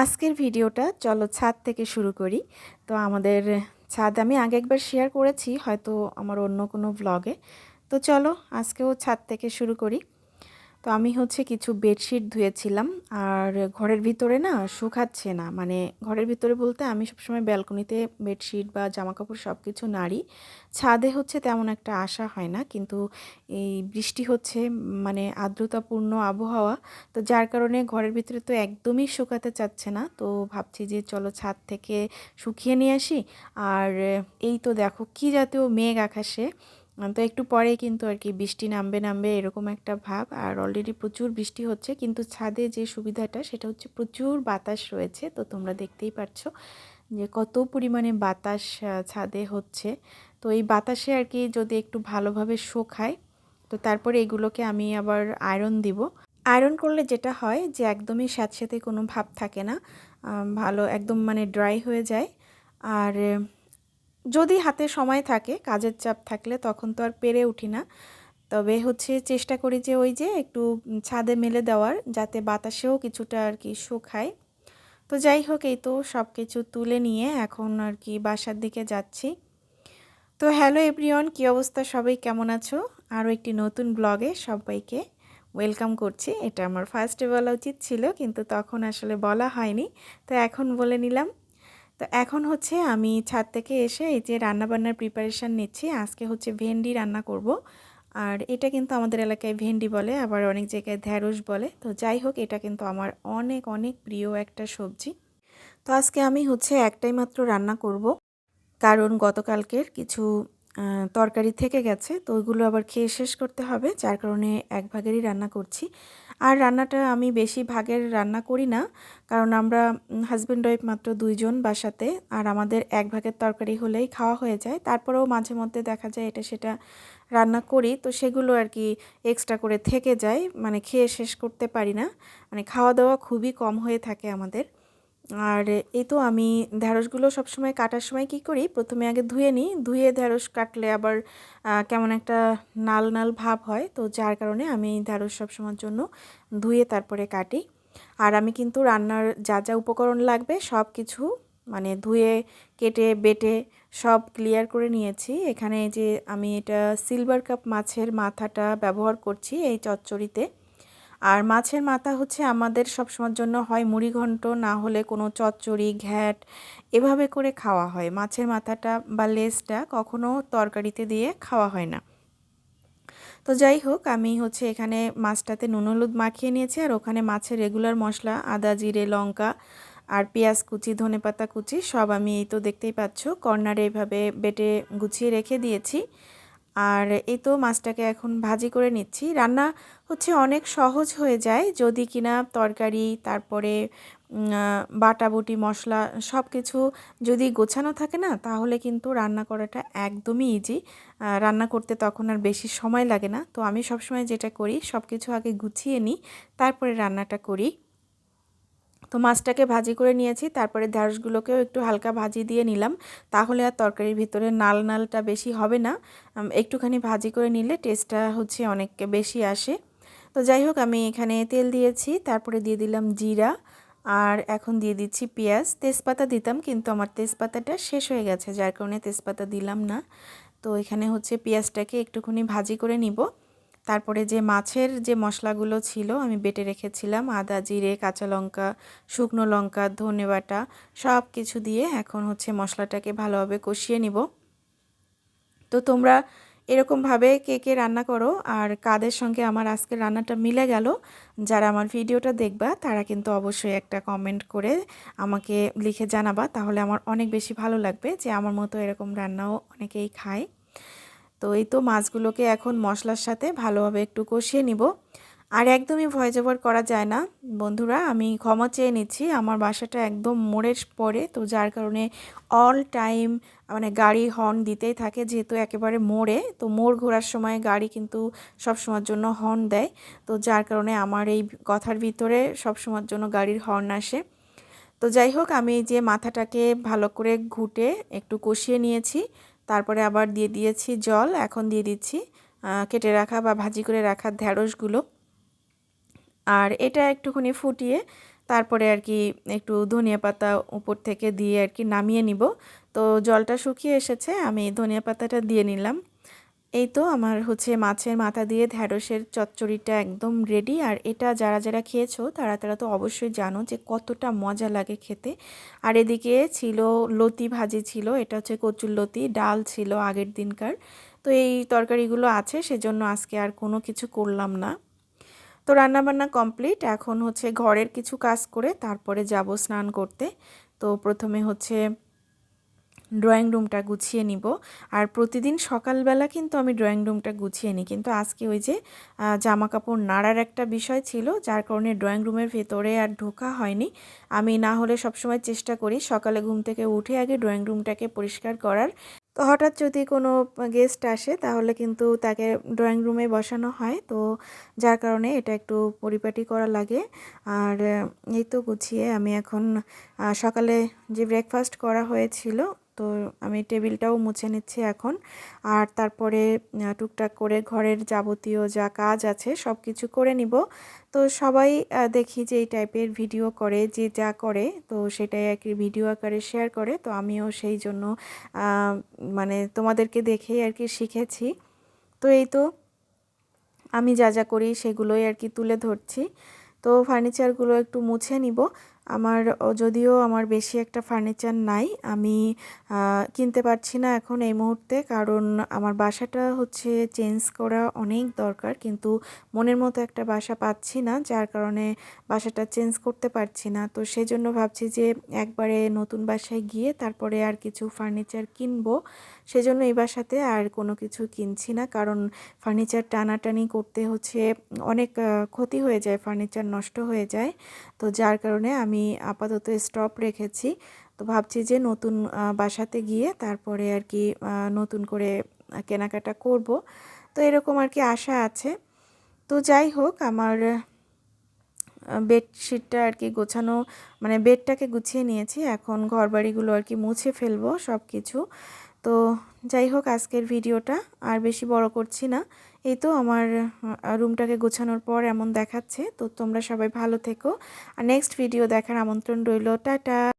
আজকের ভিডিওটা, চলো ছাদ থেকে শুরু করি। তো আমাদের ছাদ আমি আগে একবার শেয়ার করেছি, হয়তো আমার অন্য কোনো ব্লগে তো চলো আজকেও ছাদ থেকে শুরু করি। তো আমি হচ্ছে কিছু বেডশিট ধুয়েছিলাম, আর ঘরের ভিতরে না শুকাচ্ছে না। মানে ঘরের ভিতরে বলতে আমি সবসময় ব্যালকনিতে বেডশিট বা জামাকাপড় সব কিছু নাড়ি। ছাদে হচ্ছে তেমন একটা আশা হয় না, কিন্তু এই বৃষ্টি হচ্ছে মানে আর্দ্রতাপূর্ণ আবহাওয়া, তো যার কারণে ঘরের ভিতরে তো একদমই শুকাতে চাচ্ছে না। তো ভাবছি যে চলো ছাদ থেকে শুকিয়ে নিয়ে আসি। আর এই তো দেখো কী জাতীয় মেঘ আকাশে। তো একটু পরে কিন্তু আর কি বৃষ্টি নামবে নামবে এরকম একটা ভাব। আর অলরেডি প্রচুর বৃষ্টি হচ্ছে, কিন্তু ছাদে যে সুবিধাটা সেটা হচ্ছে প্রচুর বাতাস রয়েছে। তো তোমরা দেখতেই পাচ্ছ যে কত পরিমাণে বাতাস ছাদে হচ্ছে। তো এই বাতাসে আর কি যদি একটু ভালোভাবে শোকায়, তো তারপরে এগুলোকে আমি আবার আয়রন দিব। আয়রন করলে যেটা হয় যে একদমই স্যাঁতস্যাঁতে কোনো ভাব থাকে না। ভালো, একদম মানে ড্রাই হয়ে যায়। আর যদি হাতে সময় থাকে, কাজের চাপ থাকলে তখন তো আর পেরে উঠি না। তবে হচ্ছে চেষ্টা করি যে ওই যে একটু ছাদে মেলে দেওয়ার, যাতে বাতাসেও কিছুটা আর কি শুকায়। তো যাই হোক, এই তো সব কিছু তুলে নিয়ে এখন আর কি বাসার দিকে যাচ্ছি। তো হ্যালো এভরিওয়ান, কী অবস্থা? সবাই কেমন আছো? আরও একটি নতুন ব্লগে সবাইকে ওয়েলকাম করছি। এটা আমার ফার্স্টে বলা উচিত ছিল, কিন্তু তখন আসলে বলা হয়নি। তো এখন বলে নিলাম তো এখন হচ্ছে আমি ছাদ থেকে এসে এই যে রান্নাবান্নার প্রিপারেশান নিচ্ছি। আজকে হচ্ছে ভেন্ডি রান্না করব। আর এটা কিন্তু আমাদের এলাকায় ভেন্ডি বলে, আবার অনেক জায়গায় ঢ্যাঁড়স বলে। তো যাই হোক, এটা কিন্তু আমার অনেক অনেক প্রিয় একটা সবজি। তো আজকে আমি হচ্ছে একটাই মাত্র রান্না করব। কারণ গতকালকের কিছু তরকারি থেকে গেছে। তো ওইগুলো আবার খেয়ে শেষ করতে হবে, যার কারণে এক ভাগেরই রান্না করছি। আর রান্নাটা আমি বেশি ভাগের রান্না করি না, কারণ আমরা হাজব্যান্ড ওয়াইফ মাত্র দুইজন বাসাতে, আর আমাদের এক ভাগের তরকারি হলেই খাওয়া হয়ে যায়। তারপরেও মাঝে মধ্যে দেখা যায় এটা সেটা রান্না করি, তো সেগুলো আর কি এক্সট্রা করে থেকে যায় মানে খেয়ে শেষ করতে পারি না। মানে খাওয়া দাওয়া খুবই কম হয়ে থাকে আমাদের। আর এই তো আমি ঢ্যাঁড়সগুলো সবসময় কাটার সময় কি করি? প্রথমে আগে ধুয়ে নিই। ধুয়ে ঢ্যাঁড়স কাটলে আবার কেমন একটা নাল নাল ভাব হয়। তো যার কারণে আমি ঢ্যাঁড়স সবসময়ের জন্য ধুয়ে তারপরে কাটি। আর আমি কিন্তু রান্নার যা যা উপকরণ লাগবে সব কিছু মানে ধুয়ে, কেটে, বেটে সব ক্লিয়ার করে নিয়েছি। এখানে যে আমি এটা সিলভার কাপ মাছের মাথাটা ব্যবহার করছি এই চচ্চড়িতে। আর মাছের মাথা হচ্ছে আমাদের সবসময়ের জন্য হয় মুড়ি ঘন্ট, না হলে কোনো চচ্চড়ি, ঘ্যাট, এভাবে করে খাওয়া হয়। মাছের মাথাটা বা লেজটা কখনো তরকারিতে দিয়ে খাওয়া হয় না। তো যাই হোক, আমি হচ্ছে এখানে মাছটাতে নুন হলুদ মাখিয়ে নিয়েছি আর ওখানে মাছের রেগুলার মশলা, আদা, জিরে, লঙ্কা আর পেঁয়াজ কুচি, ধনে পাতা কুচি সব আমি এই তো দেখতেই পাচ্ছ। কর্নারে এইভাবে বেটে গুছিয়ে রেখে দিয়েছি। আর এই তো মাছটাকে এখন ভাজি করে নিচ্ছি। রান্না হচ্ছে অনেক সহজ হয়ে যায়। যদি কিনা তরকারি, তারপরে বাটাবুটি মশলা সব কিছু যদি গোছানো থাকে না, তাহলে কিন্তু রান্না করাটা একদমই ইজি রান্না করতে তখন আর বেশি সময় লাগে না। তো আমি সবসময় যেটা করি সব কিছু আগে গুছিয়ে নিই, তারপরে রান্নাটা করি। তো মাছটাকে ভাজি করে নিয়েছি, তারপরে ঢ্যাঁড়সগুলোকেও একটু হালকা ভাজি দিয়ে নিলাম। তাহলে আর তরকারির ভিতরে নাল নালটা বেশি হবে না। একটুখানি ভাজি করে নিলে টেস্টটা হচ্ছে অনেক বেশি আসে। তো যাই হোক, আমি এখানে তেল দিয়েছি, তারপরে দিয়ে দিলাম জিরা, আর এখন দিয়ে দিচ্ছি পেঁয়াজ। তেজপাতা দিতাম, কিন্তু আমার তেজপাতাটা শেষ হয়ে গেছে, যার কারণে তেজপাতা দিলাম না। তো এখানে হচ্ছে পেঁয়াজটাকে একটুখানি ভাজি করে নিব। তারপরে যে মাছের যে মশলাগুলো ছিল আমি বেটে রেখেছিলাম, আদা, জিরে, কাঁচা লঙ্কা, শুকনো লঙ্কা, ধনে বাটা সব কিছু দিয়ে এখন হচ্ছে মশলাটাকে ভালোভাবে কষিয়ে নিব। তো তোমরা এরকমভাবে কে কে রান্না করো আর কাদের সঙ্গে আমার আজকের রান্নাটা মিলে গেল, যারা আমার ভিডিওটা দেখবা তারা কিন্তু অবশ্যই একটা কমেন্ট করে আমাকে লিখে জানাবা, তাহলে আমার অনেক বেশি ভালো লাগবে যে আমার মতো এরকম রান্নাও অনেকেই খায়। তো এই তো মাছগুলোকে এখন মশলার সাথে ভালোভাবে একটু কষিয়ে নিব। আর একদমই ভয় জবর করা যায় না। বন্ধুরা, আমি ক্ষমা চেয়ে নিচ্ছি, আমার বাসাটা একদম মোড়ের পরে, তো যার কারণে অল টাইম মানে গাড়ি হর্ন দিতেই থাকে, যেহেতু একেবারে মোড়ে, তো মোড় ঘোরার সময় গাড়ি কিন্তু সব সময়ের জন্য হর্ন দেয়। তো যার কারণে আমার এই কথার ভিতরে সব সময়ের জন্য গাড়ির হর্ন আসে। তো যাই হোক, আমি যে মাথাটাকে ভালো করে ঘুটে একটু কষিয়ে নিয়েছি। তারপরে আবার দিয়ে দিয়েছি জল, এখন দিয়ে দিচ্ছি কেটে রাখা বা ভাজি করে রাখা ঢ্যাঁড়সগুলো আর এটা একটুখানি ফুটিয়ে তারপরে আর কি একটু ধনিয়া পাতা উপর থেকে দিয়ে আর কি নামিয়ে নিব। তো জলটা শুকিয়ে এসেছে, আমি ধনিয়া পাতাটা দিয়ে নিলাম। এই তো আমার হচ্ছে মাছের মাথা দিয়ে ঢ্যাঁড়সের চচ্চড়িটা একদম রেডি আর এটা যারা যারা খেয়েছো তারা তারা তো অবশ্যই জানো যে কতটা মজা লাগে খেতে। আর এদিকে ছিল লতি ভাজি ছিল, এটা হচ্ছে কচুর লতি, ডাল ছিল আগের দিনকার। তো এই তরকারিগুলো আছে, সেজন্য আজকে আর কোনো কিছু করলাম না। তো রান্নাবান্না কমপ্লিট এখন হচ্ছে ঘরের কিছু কাজ করে তারপরে যাব স্নান করতে। তো প্রথমে হচ্ছে ড্রয়িং রুমটা গুছিয়ে নিব। আর প্রতিদিন সকালবেলা কিন্তু আমি ড্রয়িং রুমটা গুছিয়ে নিই। কিন্তু আজকে ওই যে জামা কাপড় নাড়ার একটা বিষয় ছিল, যার কারণে ড্রয়িং রুমের ভেতরে আর ঢোকা হয়নি। আমি না হলে সবসময় চেষ্টা করি সকালে ঘুম থেকে উঠে আগে ড্রয়িং রুমটাকে পরিষ্কার করার। তো হঠাৎ যদি কোনো গেস্ট আসে তাহলে কিন্তু তাকে ড্রয়িং রুমে বসানো হয়। তো যার কারণে এটা একটু পরিপাটি করা লাগে। আর এই তো গুছিয়ে আমি এখন সকালে যে ব্রেকফাস্ট করা হয়েছিল, তো আমি টেবিলটাও মুছে নিচ্ছি এখন। আর তারপরে টুকটাক করে ঘরের যাবতীয় যা কাজ আছে সব কিছু করে নিব। তো সবাই দেখি যে এই টাইপের ভিডিও করে, যে যা করে, তো সেটাই আর কি ভিডিও আকারে শেয়ার করে। তো আমিও সেই জন্য মানে তোমাদেরকে দেখেই আর কি শিখেছি। তো এই তো, আমি যা যা করি সেগুলোই আর কি তুলে ধরছি। তো ফার্নিচারগুলো একটু মুছে নিব। আমার যদিও আমার বেশি একটা ফার্নিচার নাই, আমি কিনতে পারছি না এখন এই মুহূর্তে, কারণ আমার বাসাটা হচ্ছে চেঞ্জ করা অনেক দরকার, কিন্তু মনের মতো একটা বাসা পাচ্ছি না, যার কারণে বাসাটা চেঞ্জ করতে পারছি না। তো সেজন্য ভাবছি যে একবারে নতুন বাসায় গিয়ে তারপরে আর কিছু ফার্নিচার কিনবো, সেজন্য এই বাসাতে আর কোনো কিছু কিনছি না, কারণ ফার্নিচার টানাটানি করতে হচ্ছে অনেক ক্ষতি হয়ে যায় ফার্নিচার নষ্ট হয়ে যায়। তো যার কারণে আমি আপাতত স্টপ রেখেছি। তো ভাবছি যে নতুন বাসাতে গিয়ে তারপরে আর কি নতুন করে কেনাকাটা করব। তো এরকম আর কি আশা আছে। তো যাই হোক, আমার বেডশিটটা আর কি গোছানো মানে বেডটাকে গুছিয়ে নিয়েছি। এখন ঘরবাড়িগুলো আর কি মুছে ফেলব সব কিছু তো যাই হোক, আজকের ভিডিওটা আর বেশি বড় করছি না। এই তো আমার রুমটাকে গোছানোর পর এমন দেখাচ্ছে। তো তোমরা সবাই ভালো থেকো। আর নেক্সট ভিডিও দেখার আমন্ত্রণ রইল। টাটা!